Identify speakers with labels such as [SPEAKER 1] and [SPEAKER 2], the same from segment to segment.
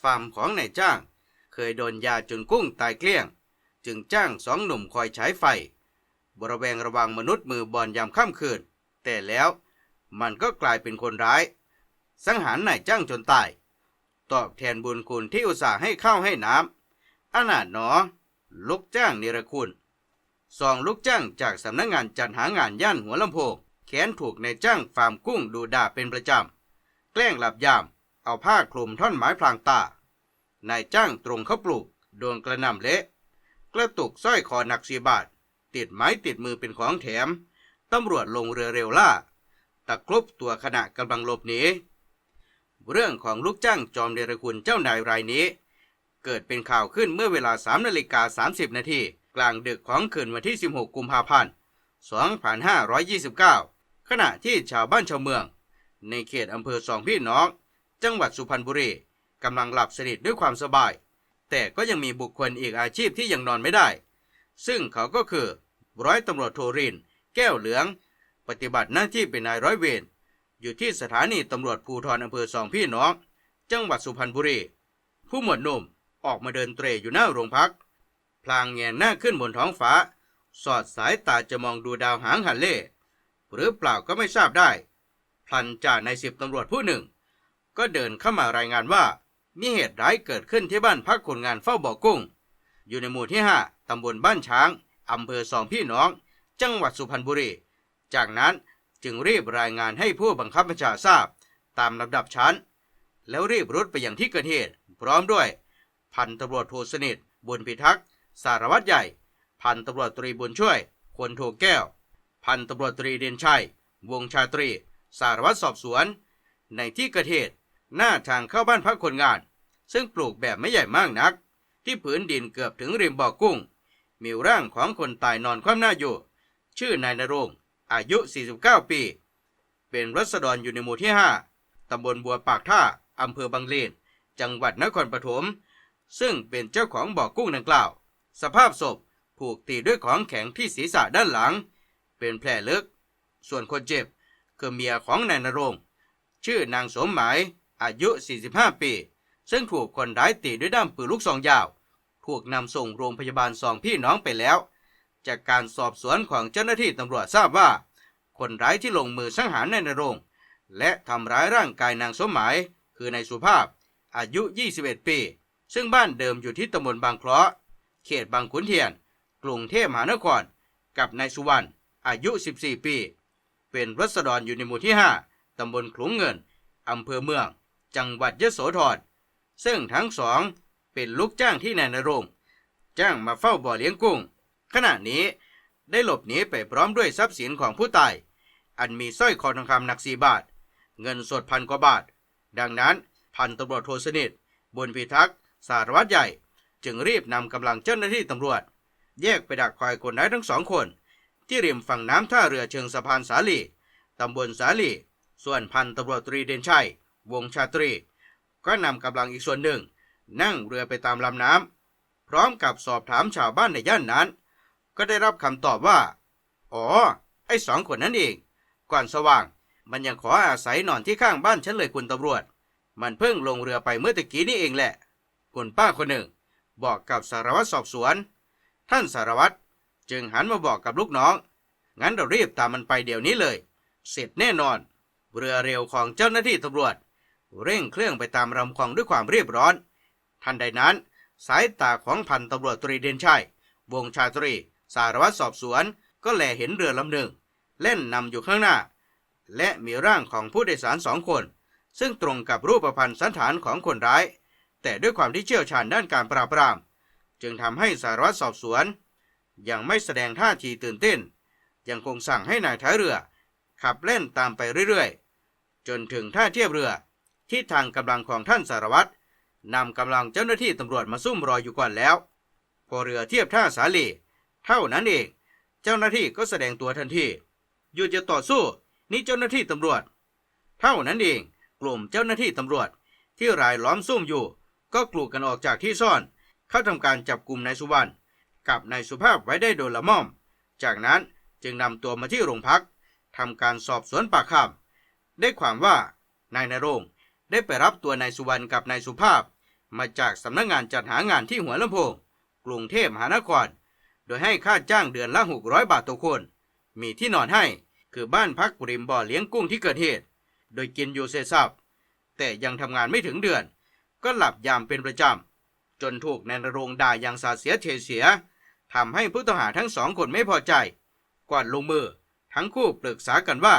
[SPEAKER 1] ฟาร์มของนายจ้าง เคยโดนยาจนกุ้งตายเกลี้ยง จึงจ้างสองหนุ่มคอยใช้ไฟ บริเวงระวังมนุษย์มือบอลยามค่ำคืน แต่แล้วมันก็กลายเป็นคนร้าย สังหารนายจ้างจนตาย ตอบแทนบุญคุณที่อุตส่าห์ให้ข้าวให้น้ำอนาถหนอ ลูกจ้างนิรคุณสองลูกจ้างจากสำนักงานจัดหางานย่านหัวลำโพงแขนถูกนายจ้างฟาร์มกุ้งดูด่าเป็นประจำ แกล้งหลับยาม เอาผ้าคลุมท่อนไม้พลางตา นายจ้างตรงเข้าปลูก โดนกระนำเละ กระตุกสร้อยคอหนักสีบาท ติดไม้ติดมือเป็นของแถม ตำรวจลงเรือเร็วล่า ตะครุบตัวขณะกำลังหลบหนีเรื่องของลูกจ้างจอมเดรคุณเจ้านายรายนี้ เกิดเป็นข่าวขึ้นเมื่อเวลา3นาฬิกา30 นาทีกลางดึกของคืนวันที่ 16 กุมภาพันธ์ 2529 ขณะที่ชาวบ้านชาวเมือง ในเขตอำเภอสองพี่น้อง จังหวัดสุพรรณบุรี กำลังหลับสนิทด้วยความสบาย แต่ก็ยังมีบุคคลอีกอาชีพที่ยังนอนไม่ได้ ซึ่งเขาก็คือร้อยตำรวจโทริน แก้วเหลือง ปฏิบัติหน้าที่เป็นนายร้อยเวรอยู่ที่สถานีตำรวจภูธรอำเภอสองพี่น้อง จังหวัดสุพรรณบุรี ผู้หมวดหนุ่มออกมาเดินเตรอยู่หน้าโรงพัก พลางแงนหน้าขึ้นบนท้องฟ้า สอดสายตาจะมองดูดาวหางหันเล่หรือเปล่าก็ไม่ทราบได้ พลันจ่าในสิบตำรวจผู้หนึ่ง ก็เดินเข้ามารายงานว่า มีเหตุร้ายเกิดขึ้นที่บ้านพักคนงานเฝ้าบ่อกุ้ง อยู่ในหมู่ที่ 5 ตำบลบ้านช้าง อำเภอสองพี่น้อง จังหวัดสุพรรณบุรี จากนั้นจึงรีบรายงานให้ผู้บังคับบัญชาทราบ ตามลำดับชั้น แล้วรีบรุดไปยังที่เกิดเหตุ พร้อมด้วย พันตำรวจโทสนิท บุญพิทักษ์ สารวัตรใหญ่ พันตำรวจตรีบุญช่วยคนโทแก้ว พันตำรวจตรีเด่นชัย วงชาตรี สารวัตรสอบสวน ในที่เกิดเหตุหน้าทางเข้าบ้านพักคนงาน ซึ่งปลูกแบบไม่ใหญ่มากนัก ที่ผืนดินเกือบถึงริมบ่อกุ้ง มีร่างของคนตายนอนคว่ำหน้าอยู่ ชื่อนายนรงอายุ 49 ปี เป็นรัษฎรอยู่ในหมู่ที่ 5 ตำบลบัวปากท่า อำเภอบางเลน จังหวัดนครปฐม ซึ่งเป็นเจ้าของบ่อกุ้งดังกล่าว สภาพศพถูกตีด้วยของแข็งที่ศีรษะด้านหลัง เป็นแผลลึก ส่วนคนเจ็บคือเมียของนายนรง ชื่อนางสมหมาย อายุ 45 ปี ซึ่งถูกคนร้ายตีด้วยด้ามปืนลูกซองยาว ถูกนำส่งโรงพยาบาลสองพี่น้องไปแล้ว จากการสอบสวนของเจ้าหน้าที่ตำรวจทราบว่า คนร้ายที่ลงมือสังหารนายนรงและทำร้ายร่างกายนางสมหมาย คือนายสุภาพ อายุ 21 ปี ซึ่งบ้านเดิมอยู่ที่ตำบลบางเคราะเขตบางขุนเทียน กรุงเทพมหานคร กับนายสุวรรณ อายุ 14 ปี เป็นรัษฎรอยู่ในหมู่ที่ 5ตำบลขลุงเงิน อำเภอเมือง จังหวัดยโสธร ซึ่งทั้งสองเป็นลูกจ้างที่นายนรงจ้างมาเฝ้าบ่อเลี้ยงกุ้ง ขณะนี้ได้หลบหนีไปพร้อมด้วยทรัพย์สินของผู้ตาย อันมีสร้อยคอทองคำหนักสีบาท เงินสดพันกว่าบาท ดังนั้นพันตำรวจโทสนิทบุญพิทักษ์สารวัตรใหญ่ จึงรีบนำกำลังเจ้าหน้าที่ตำรวจ แยกไปดักคอยคนร้ายทั้งสองคน ที่ริมฝั่งน้ำท่าเรือเชิงสะพานสาลีตำบลสาลีส่วนพันตำรวจตรีเด่นชัย วงชาตรี ก็นำกำลังอีกส่วนหนึ่ง นั่งเรือไปตามลำน้ำพร้อมกับสอบถามชาวบ้านในย่านนั้น ก็ได้รับคำตอบว่า อ๋อ ไอ้สองคนนั้นเอง ก่อนสว่าง มันยังขออาศัยนอนที่ข้างบ้านฉันเลยคุณตำรวจ มันเพิ่งลงเรือไปเมื่อตะกี้นี่เองแหละ คุณป้าคนหนึ่ง บอกกับสารวัตรสอบสวน ท่านสารวัตรจึงหันมาบอกกับลูกน้อง งั้นเรารีบตามมันไปเดี๋ยวนี้เลย เสร็จแน่นอน เรือเร็วของเจ้าหน้าที่ตำรวจ เร่งเครื่องไปตามลำคลองด้วยความเรียบร้อน ทันใดนั้น สายตาของพันตำรวจตรีเด่นชัย วงชาตรี สารวัตรสอบสวน ก็แลเห็นเรือลำหนึ่งเล่นนำอยู่ข้างหน้า และมีร่างของผู้โดยสารสองคน ซึ่งตรงกับรูปพรรณสันฐานของคนร้าย แต่ด้วยความที่เชี่ยวชาญด้านการปราบปราม จึงทำให้สารวัตรสอบสวน ยังไม่แสดงท่าทีตื่นเต้น ยังคงสั่งให้นายท้ายเรือ ขับเล่นตามไปเรื่อยๆ จนถึงท่าเทียบเรือ ที่ทางกำลังของท่านสารวัตรนำกำลังเจ้าหน้าที่ตำรวจมาซุ่มรออยู่ก่อนแล้ว พอเรือเทียบท่าสาลีเท่านั้นเอง เจ้าหน้าที่ก็แสดงตัวทันทีหยุดจะต่อสู้นี่เจ้าหน้าที่ตำรวจ เท่านั้นเอง กลุ่มเจ้าหน้าที่ตำรวจ ที่รายล้อมซุ่มอยู่ ก็กลูกันออกจากที่ซ่อน เข้าทำการจับกลุ่มนายสุวรรณกับนายสุภาพไว้ได้โดยละม่อม จากนั้นจึงนำตัวมาที่โรงพักทำการสอบสวนปากคำได้ความว่านายนรง ได้ไปรับตัวนายสุวรรณกับนายสุภาพ มาจากสำนักงานจัดหางานที่หัวลำโพงกรุงเทพมหานคร โดยให้ค่าจ้างเดือนละ600 บาทต่อคน มีที่นอนให้คือบ้านพักริมบ่อเลี้ยงกุ้งที่เกิดเหตุ โดยกินอยู่เสสับแต่ยังทำงานไม่ถึงเดือน ก็หลับยามเป็นประจำ จนถูกนายนรงด่าอย่างสาเสียเทเสียทำให้ผู้ต้องหาทั้งสองคนไม่พอใจ ก่อนลงมือ ทั้งคู่ปรึกษากันว่า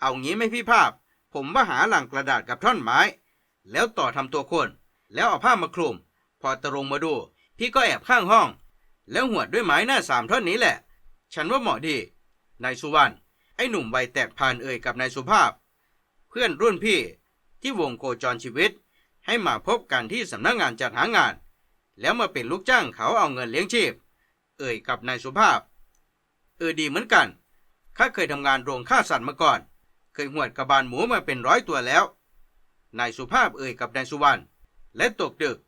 [SPEAKER 1] เอางี้ไม่พี่ภาพ ผมว่าหาหลังกระดาษกับท่อนไม้ แล้วต่อทำตัวคน แล้วเอาผ้ามาคลุม พอตะรงมาดู พี่ก็แอบข้างห้อง แล้วหวดด้วยไม้หน้าสามท่อนนี้แหละ ฉันว่าเหมาะดี นายสุวรรณ ไอ้หนุ่มวัยแตกพานเอ่ยกับนายสุภาพ เพื่อนรุ่นพี่ ที่วงโคจรชีวิต ให้มาพบกันที่สำนักงานจัดหางาน แล้วมาเป็นลูกจ้างเขาเอาเงินเลี้ยงชีพ เอ่ยกับนายสุภาพ เออดีเหมือนกัน ข้าเคยทำงานโรงฆ่าสัตว์มาก่อน เคยหวดกระบาลหมูมาเป็นร้อยตัวแล้ว นายสุภาพเอ่ยกับนายสุวรรณและตกดึก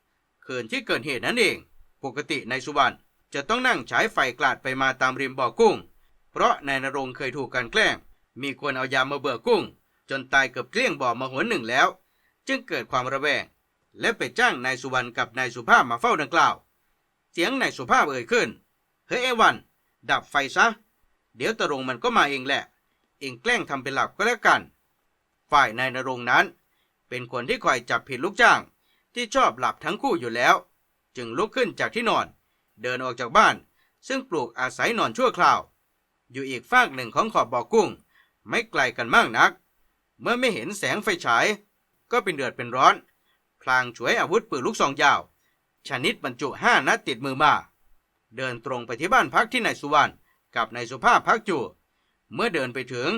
[SPEAKER 1] คืนที่เกิดเหตุนั้นเอง ปกตินายสุวรรณจะต้องนั่งฉายไฟกลาดไปมาตามริมบ่อกุ้ง เพราะนายนรงเคยถูกกันแกล้ง มีคนเอายามาเบื่อกุ้ง จนตายเกือบเกลี้ยงบ่อมาหนหนึ่งแล้ว จึงเกิดความระแวง และไปจ้างนายสุวรรณกับนายสุภาพมาเฝ้าดังกล่าว เสียงนายสุภาพเอ่ยขึ้น เฮ้ยไอ้วัน ดับไฟซะ เดี๋ยวตะรงมันก็มาเองแหละ เองแกล้งทำเป็นหลับก็แล้วกัน ฝ่ายนายนรงนั้น เป็นคนที่คอยจับผิดลูกจ้าง ที่ชอบหลับทั้งคู่อยู่แล้ว จึงลุกขึ้นจากที่นอน เดินออกจากบ้าน ซึ่งปลูกอาศัยนอนชั่วคราว อยู่อีกฝากหนึ่งของขอบบ่อกุ้ง ไม่ไกลกันมากนัก เมื่อไม่เห็นแสงไฟฉาย ก็เป็นเดือดเป็นร้อน พลางฉวยอาวุธปืนลูกซองยาว ชนิดบรรจุห้านัดติดมือมา เดินตรงไปที่บ้านพักที่นายสุวรรณกับนายสุภาพพักอยู่ เมื่อเดินไปถึง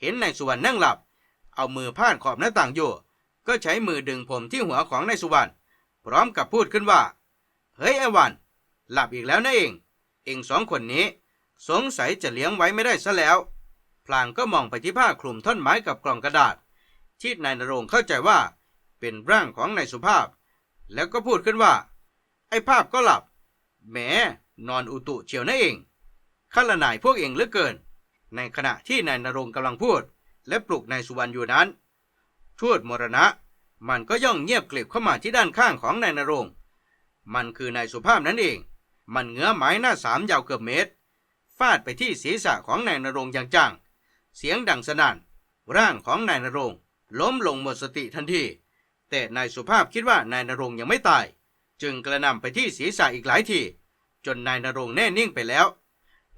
[SPEAKER 1] เห็นนายสุวรรณนั่งหลับ เอามือพาดขอบหน้าต่างอยู่ ก็ใช้มือดึงผมที่หัวของนายสุวรรณพร้อมกับพูดขึ้นว่า เฮ้ยไอ้วัน หลับอีกแล้วนะเอง เองสองคนนี้ สงสัยจะเลี้ยงไว้ไม่ได้ซะแล้ว พลางก็มองไปที่ผ้าคลุมท่อนไม้กับกล่องกระดาษ ที่นายนรงเข้าใจว่า เป็นร่างของนายสุภาพ แล้วก็พูดขึ้นว่า ไอ้ภาพก็หลับ แหม นอนอุตุเฉียวนะเองข้าละนายพวกเองเหลือเกิน ในขณะที่นายนรงกำลังพูด และปลุกนายสุวรรณอยู่นั้นทูตมรณะ มันก็ย่องเงียบกลิบเข้ามาที่ด้านข้างของนายนรง มันคือนายสุภาพนั่นเอง มันเงื้อไม้หน้าสามยาวเกือบเมตร ฟาดไปที่ศีรษะของนายนรงอย่างจัง เสียงดังสนั่น ร่างของนายนรงล้มลงหมดสติทันที แต่นายสุภาพคิดว่านายนรงยังไม่ตาย จึงกระนำไปที่ศีรษะอีกหลายที จนนายนรงแน่นิ่งไปแล้ว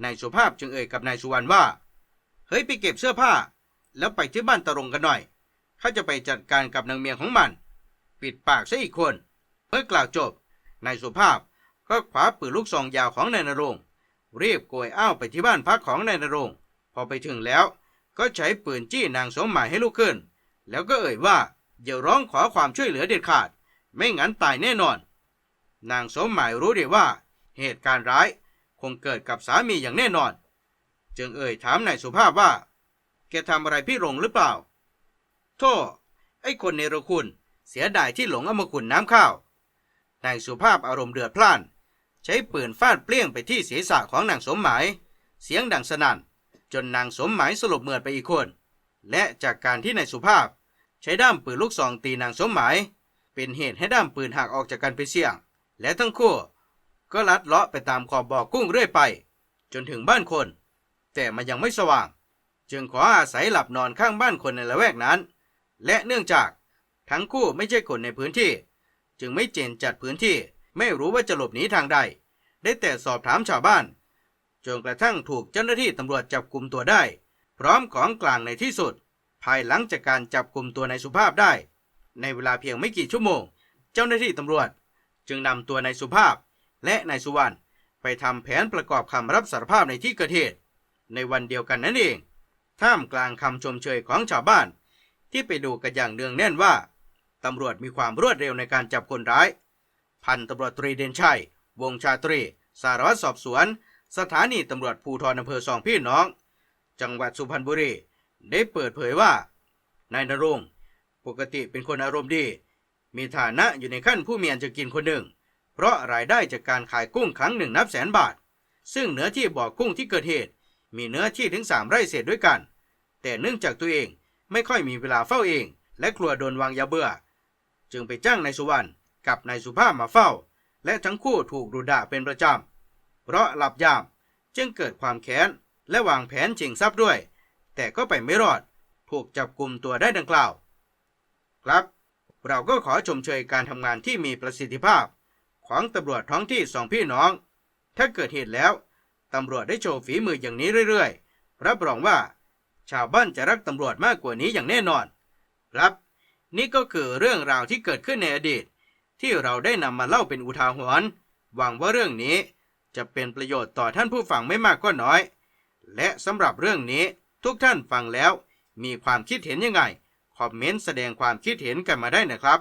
[SPEAKER 1] นายสุภาพจึงเอ่ยกับนายสุวรรณว่า เฮ้ยไปเก็บเสื้อผ้า แล้วไปที่บ้านตรงกันหน่อย ข้าจะไปจัดการกับนางเมียของมัน ปิดปากซะอีกคน เมื่อกล่าวจบ นายสุภาพก็คว้าปืนลูกซองยาวของนายนรงค์รีบโกยอ้าวไปที่บ้านพักของนายนรงพอไปถึงแล้ว ก็ใช้ปืนจี้นางสมหมายให้ลุกขึ้น แล้วก็เอ่ยว่าอย่าร้องขอความช่วยเหลือเด็ดขาด ไม่งั้นตายแน่นอน นางสมหมายรู้ดีว่า เหตุการณ์ร้าย คงเกิดกับสามีอย่างแน่นอน จึงเอ่ยถามนายสุภาพว่า แกทำอะไรพี่หลงหรือเปล่า โทษไอ้คนเนรคุณ เสียดายที่หลงเอามาขุนน้ำข้าวนายสุภาพอารมณ์เดือดพล่าน ใช้ปืนฟาดเปรี้ยงไปที่ศีรษะของนางสมหมาย เสียงดังสนั่น จนนางสมหมายสลบเหมือดไปอีกคน และจากการที่นายสุภาพ ใช้ด้ามปืนลูกซองตีนางสมหมาย เป็นเหตุให้ด้ามปืนหักออกจากกันไปเสี่ยง และทั้งคู่ ก็ลัดเลาะไปตามขอบบ่อกุ้งเรื่อยไป จนถึงบ้านคน แต่มันยังไม่สว่าง จึงขออาศัยหลับนอนข้างบ้านคนในละแวกนั้น และเนื่องจากทั้งคู่ไม่ใช่คนในพื้นที่ จึงไม่เจนจัดพื้นที่ไม่รู้ว่าจะหลบหนีทางใด ได้แต่สอบถามชาวบ้าน จนกระทั่งถูกเจ้าหน้าที่ตำรวจจับกลุ่มตัวได้ พร้อมของกลางในที่สุด ภายหลังจากการจับกลุ่มตัวนายสุภาพได้ ในเวลาเพียงไม่กี่ชั่วโมง เจ้าหน้าที่ตำรวจ จึงนำตัวนายสุภาพ และนายสุวรรณไปทำแผนประกอบคำรับสารภาพในที่เกิดเหตุ ในวันเดียวกันนั่นเอง ท่ามกลางคำชมเชยของชาวบ้าน ที่ไปดูกันอย่างเนืองแน่นว่าตำรวจมีความรวดเร็วในการจับคนร้าย พันตำรวจตรีเดนชัย วงชาตรี สารวัตรสอบสวน สถานีตำรวจภูธรอำเภอสองพี่น้อง จังหวัดสุพรรณบุรี ได้เปิดเผยว่า นายนรงค์ปกติเป็นคนอารมณ์ดี มีฐานะอยู่ในขั้นผู้มีอันจะกินคนหนึ่ง เพราะรายได้จากการขายกุ้งครั้งหนึ่งนับแสนบาท ซึ่งเนื้อที่บ่อกุ้งที่เกิดเหตุ มีเนื้อที่ถึงสามไร่เศษด้วยกัน แต่เนื่องจากตัวเองไม่ค่อยมีเวลาเฝ้าเอง และกลัวโดนวางยาเบื่อ จึงไปจ้างนายสุวรรณกับนายสุภาพมาเฝ้า และทั้งคู่ถูกดุด่าเป็นประจำ เพราะหลับยามจึงเกิดความแค้นและวางแผนชิงทรัพย์ด้วย แต่ก็ไปไม่รอด ถูกจับกลุ่มตัวได้ดังกล่าว ครับ เราก็ขอชมเชยการทำงานที่มีประสิทธิภาพ ของตำรวจท้องที่สองพี่น้อง ถ้าเกิดเหตุแล้วตำรวจได้โชว์ฝีมืออย่างนี้เรื่อยๆ รับรองว่า ชาวบ้านจะรักตำรวจมากกว่านี้อย่างแน่นอน ครับ นี่ก็คือเรื่องราวที่เกิดขึ้นในอดีต ที่เราได้นำมาเล่าเป็นอุทาหรณ์หวังว่าเรื่องนี้จะเป็นประโยชน์ต่อท่านผู้ฟังไม่มากก็น้อย และสำหรับเรื่องนี้ทุกท่านฟังแล้ว มีความคิดเห็นยังไง คอมเมนต์แสดงความคิดเห็นกันมาได้นะครับ